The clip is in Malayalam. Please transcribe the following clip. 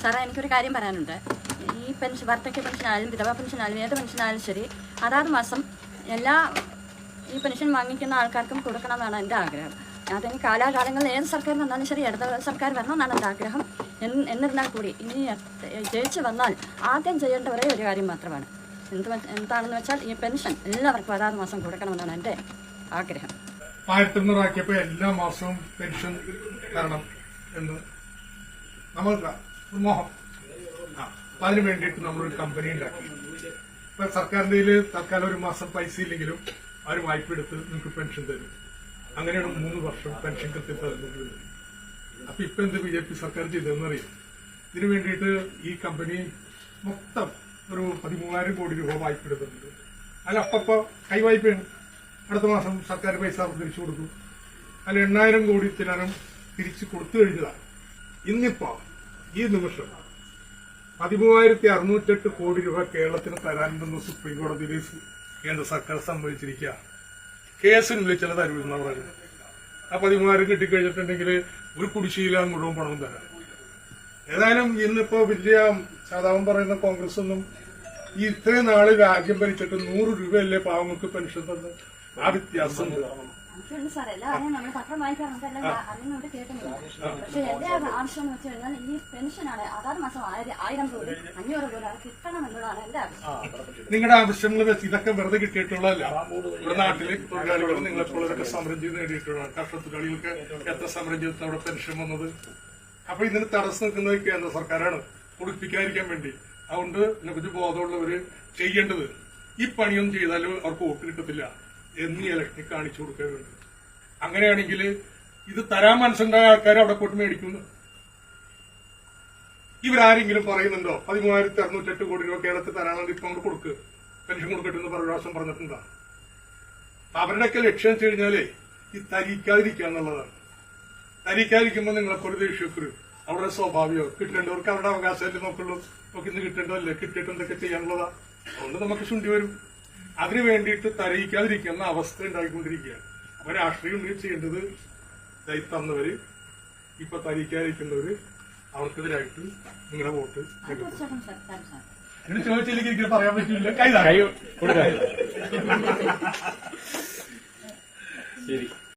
സാറേ എനിക്കൊരു കാര്യം പറയാനുണ്ട്. ഈ പെൻഷൻ വാർദ്ധക്യ പെൻഷനായാലും വിധവാ പെൻഷനായാലും ഏത് പെൻഷനായാലും ശരി അതാത് മാസം എല്ലാ ഈ പെൻഷൻ വാങ്ങിക്കുന്ന ആൾക്കാർക്കും കൊടുക്കണമെന്നാണ് എന്റെ ആഗ്രഹം. അതിന് കാലാകാലങ്ങളിൽ ഏത് സർക്കാർ വന്നാലും ശരി ഇടത് സർക്കാർ വരണമെന്നാണ് എന്റെ ആഗ്രഹം. എന്ന് എന്നിരുന്നാൽ കൂടി ഇനി ജയിച്ചു വന്നാൽ ആദ്യം ചെയ്യേണ്ട ഒരേ ഒരു കാര്യം മാത്രമാണ്. എന്ത് എന്താണെന്ന് വെച്ചാൽ ഈ പെൻഷൻ എല്ലാവർക്കും അതാത് മാസം കൊടുക്കണമെന്നാണ് എന്റെ ആഗ്രഹം. ആയിരത്തി എണ്ണൂറാക്കിയപ്പോൾ എല്ലാ മാസവും പെൻഷൻ തരണം എന്ന് നമ്മൾക്ക് മോഹം. അപ്പൊ അതിന് വേണ്ടിയിട്ട് നമ്മളൊരു കമ്പനി ഉണ്ടാക്കി. ഇപ്പൊ സർക്കാരിന്റെ തൽക്കാലം ഒരു മാസം പൈസ ഇല്ലെങ്കിലും അവർ വായ്പ എടുത്ത് നിങ്ങൾക്ക് പെൻഷൻ തരും. അങ്ങനെയാണ് മൂന്ന് വർഷം പെൻഷൻ കൃത്യത തരുന്നത് അപ്പൊ ഇപ്പൊ എന്ത് ബി ജെ പി സർക്കാർ ചെയ്തതെന്ന് അറിയാം ഇതിനു വേണ്ടിയിട്ട് ഈ കമ്പനി മൊത്തം ഒരു പതിമൂവായിരം കോടി രൂപ വായ്പ എടുത്തിട്ടുണ്ട്. അല്ല അപ്പപ്പോ കൈവായ്പയാണ് അടുത്ത മാസം സർക്കാർ പൈസ തിരിച്ചു കൊടുക്കും. അല്ല എണ്ണായിരം കോടി തിരിച്ചു കൊടുത്തു കഴിഞ്ഞതാണ്. ഇന്നിപ്പോ ഈ നിമിഷം പതിമൂവായിരത്തി അറുന്നൂറ്റെട്ട് കോടി രൂപ കേരളത്തിന് തരാനുണ്ടെന്ന് സുപ്രീം കോടതിയിൽ കേന്ദ്ര സർക്കാർ സമ്മതിച്ചിരിക്കുക. കേസിന് ചില തരുമെന്ന് പറയുന്നത് ആ പതിമൂവായിരം കിട്ടിക്കഴിഞ്ഞിട്ടുണ്ടെങ്കിൽ ഒരു കുടിശ്ശീല മുഴുവൻ പണവും തരാം. ഏതായാലും ഇന്നിപ്പോ വലിയ സാധാവൻ പറയുന്ന കോൺഗ്രസ് ഒന്നും ഈ ഇത്രയും നാൾ രാജ്യം ഭരിച്ചിട്ട് നൂറ് രൂപയല്ലേ പാവങ്ങൾക്ക് പെൻഷൻ തന്നത് ആ വ്യത്യാസം ഉണ്ട്. സാറേ സാർ എല്ലാവരെയും നമ്മൾ പത്രം വായിക്കാറുണ്ട് എല്ലാം അറിയുന്നുണ്ട് കേട്ടുന്നില്ല പക്ഷെ എന്റെ ആവശ്യം എന്ന് വെച്ച് കഴിഞ്ഞാൽ ഈ പെൻഷനാണ് അതാത് മാസം ആയിരം ആയിരം രൂപ അഞ്ഞൂറ് രൂപ അത് കിട്ടണം എന്നുള്ളതാണ് എന്റെ ആവശ്യം. നിങ്ങളുടെ ആവശ്യങ്ങൾ വെച്ച് ഇതൊക്കെ വെറുതെ കിട്ടിയിട്ടുള്ളതല്ല. ഇവിടെ നാട്ടിലെ തൊഴിലാളികൾ നിങ്ങളെപ്പോൾ ഇതൊക്കെ സമരം ചെയ്ത് നേടിയിട്ടുള്ളതാണ് കർഷക തൊഴിലാളികൾക്ക് എത്ര സമരം ചെയ്തിട്ട് അവിടെ പെൻഷൻ വന്നത്? അപ്പൊ ഇതിന് തടസ്സം നിൽക്കുന്നത് കേന്ദ്ര സർക്കാരാണ്. കുടിപ്പിക്കാതിരിക്കാൻ വേണ്ടി. അതുകൊണ്ട് ഇതിനെക്കുറിച്ച് ബോധമുള്ളവര് ചെയ്യേണ്ടത് ഈ പണിയൊന്നും ചെയ്താലും അവർക്ക് വോട്ട് കിട്ടത്തില്ല. എന്ന് ഈ ഇലക്ഷനിൽ കാണിച്ചു കൊടുക്കാൻ അങ്ങനെയാണെങ്കിൽ ഇത് തരാൻ മനസ്സുണ്ടായ ആൾക്കാർ അവിടെ പോട്ട് മേടിക്കുന്നു. ഇവരാരെങ്കിലും പറയുന്നുണ്ടോ? പതിമൂവായിരത്തി അറുന്നൂറ്റെട്ട് കോടി രൂപ കേരളത്തിൽ തരാനുള്ള ഇപ്പൊ അങ്ങോട്ട് കൊടുക്ക്. പെൻഷൻ കൊടുക്കട്ടെ എന്ന് പ്രാവശ്യം പറഞ്ഞിട്ടുണ്ടോ? അവരുടെയൊക്കെ ലക്ഷ്യം വെച്ച് കഴിഞ്ഞാലേ ഈ തരിക്കാതിരിക്കുക എന്നുള്ളതാണ്. തരിക്കാതിരിക്കുമ്പോൾ നിങ്ങളെ നിങ്ങളെപ്പോലെ ദേഷ്യക്കരു അവരുടെ സ്വാഭാവികം കിട്ടേണ്ടവർക്ക് അവരുടെ അവകാശമല്ലേ നോക്കുള്ളൂ. നമുക്ക് ഇന്ന് കിട്ടേണ്ടതല്ലേ? കിട്ടിയിട്ട് എന്തൊക്കെ ചെയ്യാനുള്ളതാ. അതുകൊണ്ട് നമുക്ക് ചുണ്ടി വരും. അതിനു വേണ്ടിയിട്ട് തരയിക്കാതിരിക്കുന്ന അവസ്ഥ ഉണ്ടായിക്കൊണ്ടിരിക്കുകയാണ്. അപ്പൊ രാഷ്ട്രീയം ഉണ്ടെങ്കിൽ ചെയ്യേണ്ടത് ദൈത്തന്നവര് തന്നവര് ഇപ്പൊ തരിക്കാതിരിക്കുന്നവര് അവർക്കെതിരായിട്ട് നിങ്ങളുടെ വോട്ട് സാർ. ചോദിച്ചില്ലെങ്കിൽ എനിക്ക് പറയാൻ പറ്റില്ല കൈ ശരി.